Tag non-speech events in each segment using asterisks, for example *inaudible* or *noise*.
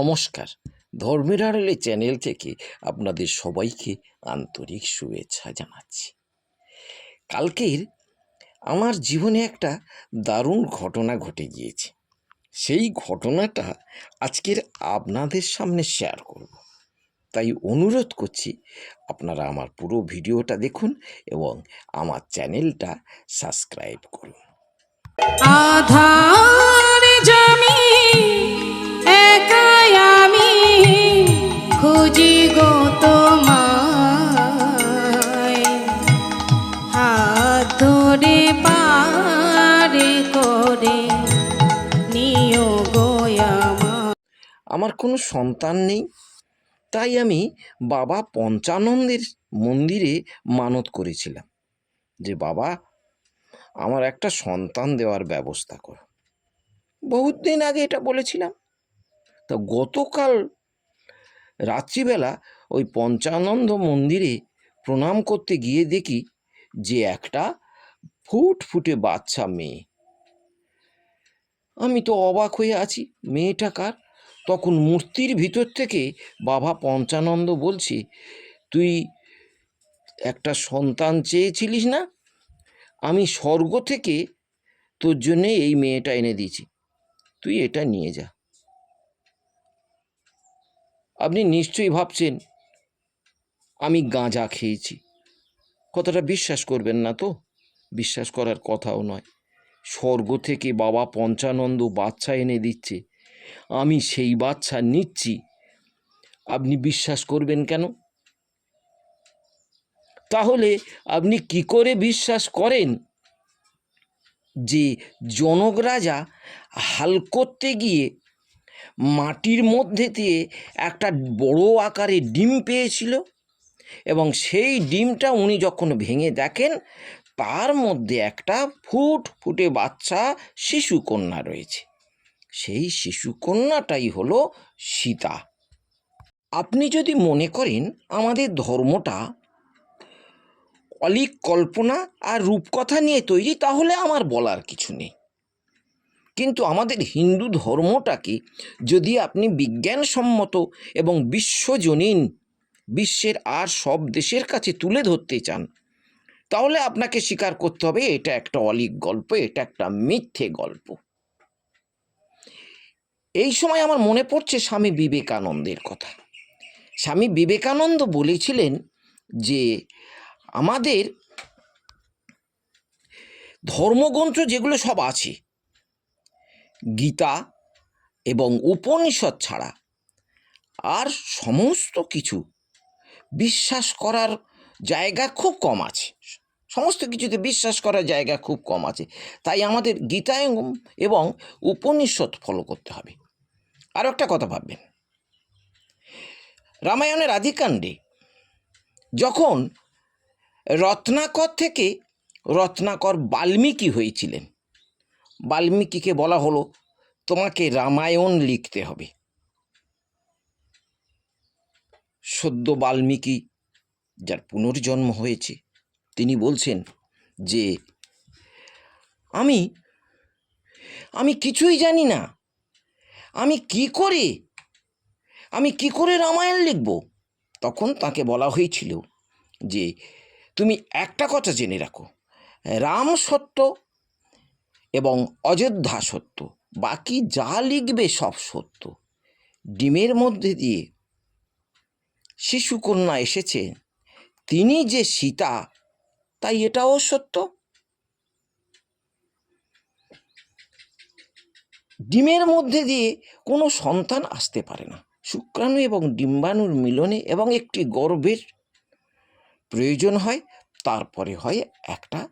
নমস্কার। ধর্মের আড়ালে চ্যানেল থেকে আপনাদের সবাইকে আন্তরিক শুভেচ্ছা জানাচ্ছি। কালকের আমার জীবনে একটা দারুণ ঘটনা ঘটে গিয়েছে। সেই ঘটনাটা আজকের আপনাদের সামনে শেয়ার করব। তাই অনুরোধ করছি, আপনারা আমার পুরো ভিডিওটা দেখুন এবং আমার চ্যানেলটা সাবস্ক্রাইব করুন। আধার জমি আমার কোনো সন্তান নেই। তাই আমি বাবা পঞ্চানন্দের মন্দিরে মানত করেছিলাম। যে বাবা, আমার একটা সন্তান দেওয়ার ব্যবস্থা করো। বহুত দিন আগে এটা বলেছিলাম। তা গতকাল রাত্রিবেলা ওই পঞ্চানন্দ মন্দিরে প্রণাম করতে গিয়ে দেখি যে একটা ফুট ফুটে বাচ্চা মেয়ে। আমি তো অবাক হয়ে আছি, মেয়েটা কার? তখন মূর্তির ভিতর থেকে বাবা পঞ্চানন্দ বলছে, তুই একটা সন্তান চেয়েছিলিস না? আমি স্বর্গ থেকে তোর জন্যে এই মেয়েটা এনে দিয়েছি। তুই এটা নিয়ে যা। আপনি নিশ্চয়ই ভাবছেন, আমি গাঁজা খেয়েছি। কথাটা বিশ্বাস করবেন না তো? বিশ্বাস করার কথাও নয়। স্বর্গ থেকে বাবা পঞ্চানন্দ বাচ্চা এনে দিচ্ছে। আমি সেই বাচ্চা নিচ্ছি। আপনি বিশ্বাস করবেন কেন? তাহলে আপনি কি করে বিশ্বাস করেন যে জনক রাজা হাল করতে গিয়ে মাটির মধ্যে দিয়ে একটা বড় আকারে ডিম পেয়েছিল এবং সেই ডিমটা উনি যখন ভেঙে দেখেন, তার মধ্যে একটা ফুট ফুটে বাচ্চা শিশু কন্যা রয়েছে। সেই শিশুকন্যাটাই হলো সীতা। আপনি যদি মনে করেন আমাদের ধর্মটা অলিক কল্পনা আর রূপকথা নিয়ে তৈরি, তাহলে আমার বলার কিছু নেই। কিন্তু আমাদের হিন্দু ধর্মটাকে যদি আপনি বিজ্ঞানসম্মত এবং বিশ্বজনীন বিশ্বের আর সব দেশের কাছে তুলে ধরতে চান, তাহলে আপনাকে স্বীকার করতে হবে এটা একটা অলিক গল্প, এটা একটা মিথ্যে গল্প। এই সময় আমার মনে পড়ছে স্বামী বিবেকানন্দের কথা। স্বামী বিবেকানন্দ বলেছিলেন যে, আমাদের ধর্মগ্রন্থ যেগুলো সব আছে, গীতা এবং উপনিষদ ছাড়া আর সমস্ত কিছু বিশ্বাস করার জায়গা খুব কম আছে। সমস্ত কিছুতে বিশ্বাস করার জায়গা খুব কম আছে। তাই আমাদের গীতা এবং- এবং উপনিষদ ফলো করতে হবে। আরও একটা কথা ভাববেন। রামায়ণের আদিকাণ্ডে যখন রত্নাকর থেকে রত্নাকর বাল্মীকি হয়েছিলেন, বাল্মীকিকে বলা হলো, তোমাকে রামায়ণ লিখতে হবে। সদ্য বাল্মীকি যার পুনর্জন্ম হয়েছে তিনি বলছেন যে, আমি আমি কিছুই জানি না। আমি কি করে, আমি কি করে রামায়ণ লিখব? তখন তাকে বলা হয়েছিল যে, তুমি একটা কথা জেনে রাখো। রাম সত্য এবং অযোধ্যা সত্য, বাকি যা লিখবে সব সত্য। ডিমের মধ্যে দিয়ে শিশুকন্যা এসেছে। তিনি যে সীতা তাই এটাও সত্য। ডিমের মধ্যে দিয়ে কোনো সন্তান আসতে পারে না। শুক্রাণু এবং ডিম্বাণুর মিলনে এবং একটি গর্ভের প্রয়োজন হয়, তারপরে হয় একটা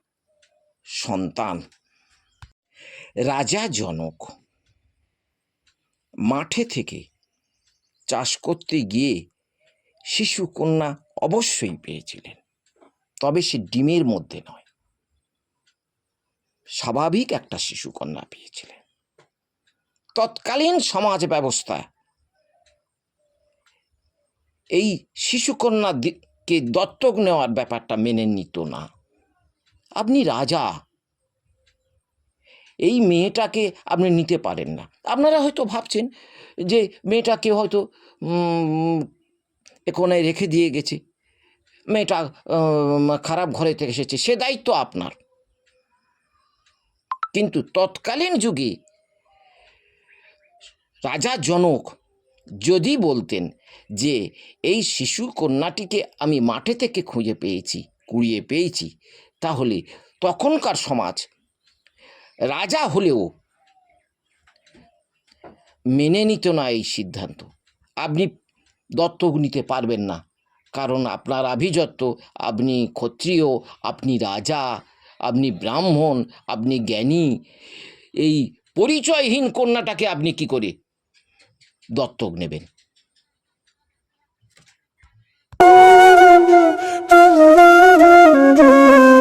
সন্তান। রাজা জনক, মাঠে থেকে চাষ করতে গিয়ে শিশু কন্যা অবশ্যই পেয়েছিলেন। তবে সে ডিমের মধ্যে নয়। স্বাভাবিক একটা শিশু কন্যা পেয়েছিলেন। তৎকালীন সমাজ ব্যবস্থা এই শিশুকন্যা কে দত্তক নেওয়ার ব্যাপারটা মেনে নিত না। আপনি রাজা এই মেয়েটাকে আপনি নিতে পারেন না। আপনারা হয়তো ভাবছেন যে মেয়েটাকে হয়তো উম, এ কোনায় রেখে দিয়ে গেছে। মেয়েটা খারাপ ঘরে থেকে এসেছে, সে দায়িত্ব আপনার। কিন্তু তৎকালীন যুগে রাজা জনক যদি বলতেন যে, এই শিশু কন্যাটিকে আমি মাঠে থেকে খুঁজে পেয়েছি, কুড়িয়ে পেয়েছি, তাহলে তখনকার সমাজ রাজা হলেও মেনে নিত না এই সিদ্ধান্ত। আপনি দত্তক নিতে পারবেন না। কারণ আপনার আভিজাত্য, আপনি ক্ষত্রিয়, আপনি রাজা, আপনি ব্রাহ্মণ, আপনি জ্ঞানী, এই পরিচয়হীন কন্যাটাকে আপনি কি করে দত্তক নেবেন Thank *laughs* you.